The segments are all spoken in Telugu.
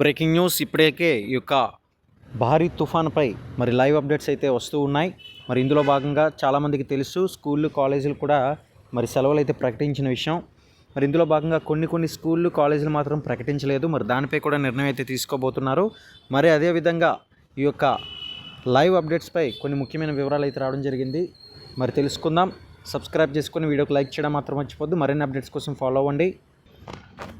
బ్రేకింగ్ న్యూస్ ఇప్పటికే ఈ యొక్క భారీ తుఫాన్పై మరి లైవ్ అప్డేట్స్ అయితే వస్తూ ఉన్నాయి. మరి ఇందులో భాగంగా చాలామందికి తెలుసు స్కూళ్ళు కాలేజీలు కూడా మరి సెలవులు అయితే ప్రకటించిన విషయం. మరి ఇందులో భాగంగా కొన్ని కొన్ని స్కూళ్ళు కాలేజీలు మాత్రం ప్రకటించలేదు. మరి దానిపై కూడా నిర్ణయం అయితే తీసుకోబోతున్నారు. మరి అదేవిధంగా ఈ యొక్క లైవ్ అప్డేట్స్పై కొన్ని ముఖ్యమైన వివరాలు అయితే రావడం జరిగింది. మరి తెలుసుకుందాం. సబ్స్క్రైబ్ చేసుకొని వీడియోకి లైక్ చేయడం మాత్రం మర్చిపోద్దు మరిన్ని అప్డేట్స్ కోసం ఫాలో అవ్వండి.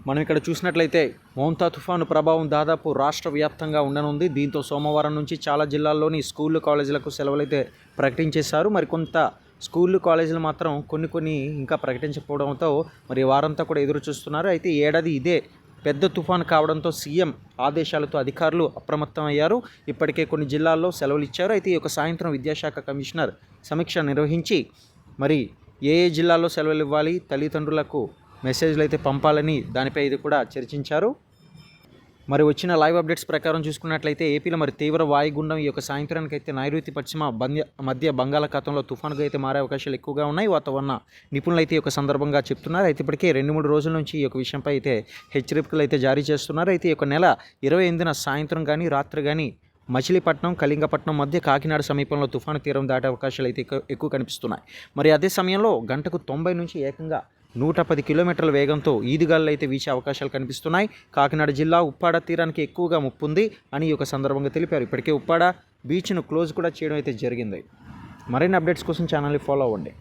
మనం ఇక్కడ చూసినట్లయితే మోంతా తుఫాను ప్రభావం దాదాపు రాష్ట్ర వ్యాప్తంగా ఉండనుంది. దీంతో సోమవారం నుంచి చాలా జిల్లాల్లోని స్కూళ్ళు కాలేజీలకు సెలవులైతే ప్రకటించేశారు. మరి కొంత స్కూళ్ళు కాలేజీలు మాత్రం కొన్ని కొన్ని ఇంకా ప్రకటించకపోవడంతో మరి వారంతా కూడా ఎదురు చూస్తున్నారు. అయితే ఏడాది ఇదే పెద్ద తుఫాను కావడంతో సీఎం ఆదేశాలతో అధికారులు అప్రమత్తం అయ్యారు ఇప్పటికే కొన్ని జిల్లాల్లో సెలవులు ఇచ్చారు. అయితే ఈ యొక్క సాయంత్రం విద్యాశాఖ కమిషనర్ సమీక్ష నిర్వహించి మరి ఏ ఏ జిల్లాల్లో సెలవులు ఇవ్వాలి తల్లిదండ్రులకు మెసేజ్లు అయితే పంపాలని దానిపై ఇది కూడా చర్చించారు. మరి వచ్చిన లైవ్ అప్డేట్స్ ప్రకారం చూసుకున్నట్లయితే ఏపీలో మరి తీవ్ర వాయుగుండం ఈ యొక్క సాయంత్రానికి అయితే నైరుతి పశ్చిమ బంద్య మధ్య బంగాళాఖాతంలో తుఫానుగా అయితే మారే అవకాశాలు ఎక్కువగా ఉన్నాయి. వాతావరణ నిపుణులు అయితే ఈ యొక్క సందర్భంగా చెప్తున్నారు. అయితే ఇప్పటికే రెండు మూడు రోజుల నుంచి ఈ యొక్క విషయంపై అయితే హెచ్చరికలు అయితే జారీ చేస్తున్నారు. అయితే ఈ యొక్క నెల ఇరవై ఎనిమిదిన సాయంత్రం కానీ రాత్రి కానీ మచిలీపట్నం కళింగపట్నం మధ్య కాకినాడ సమీపంలో తుఫాను తీరం దాటే అవకాశాలు అయితే ఎక్కువ- ఎక్కువ కనిపిస్తున్నాయి. మరి అదే సమయంలో గంటకు తొంభై నుంచి ఏకంగా నూట పది కిలోమీటర్ల వేగంతో ఈదుగాలు అయితే వీచే అవకాశాలు కనిపిస్తున్నాయి. కాకినాడ జిల్లా ఉప్పాడ తీరానికి ఎక్కువగా ముప్పుంది అని ఒక యొక్క సందర్భంగా తెలిపారు. ఇప్పటికే ఉప్పాడ బీచ్ను క్లోజ్ కూడా చేయడం అయితే జరిగింది. మరిన్ని అప్డేట్స్ కోసం ఛానల్ని ఫాలో అవ్వండి.